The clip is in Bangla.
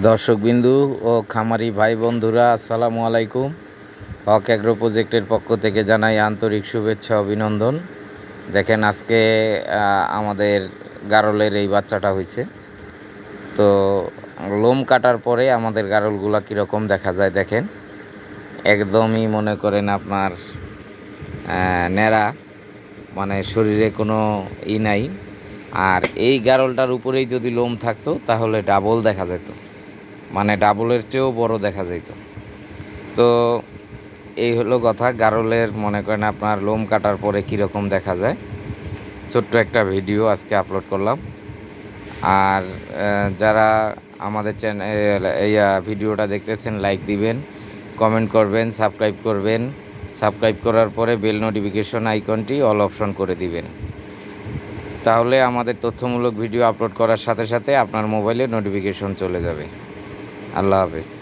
দর্শকবিন্দু ও খামারি ভাই বন্ধুরা, আসসালামু আলাইকুম। হক অ্যাগ্রো প্রজেক্টের পক্ষ থেকে জানাই আন্তরিক শুভেচ্ছা, অভিনন্দন। দেখেন আজকে আমাদের গারলের এই বাচ্চাটা হয়েছে। তো লোম কাটার পরে আমাদের গারলগুলা কীরকম দেখা যায় দেখেন। একদমই মনে করেন আপনার ন্যাড়া মানে শরীরে কোনো ই নাই। আর এই গারলটার উপরেই যদি লোম থাকতো, তাহলে ডাবল দেখা যেত। মানে ডাবলের চেয়েও বড় দেখা যেত তো এই হলো কথা, গারলের মনে করেন আপনার লোম কাটার পরে কীরকম দেখা যায়। ছোট্ট একটা ভিডিও আজকে আপলোড করলাম। আর যারা আমাদের চ্যানেল এই ভিডিওটা দেখতেছেন লাইক দিবেন কমেন্ট করবেন সাবস্ক্রাইব করবেন। সাবস্ক্রাইব করার পরে বেল নোটিফিকেশন আইকনটি অল অপশন করে দিবেন। তাহলে আমাদের তথ্যমূলক ভিডিও আপলোড করার সাথে সাথে আপনার মোবাইলে নোটিফিকেশন চলে যাবে। আল্লাহ হাফেজ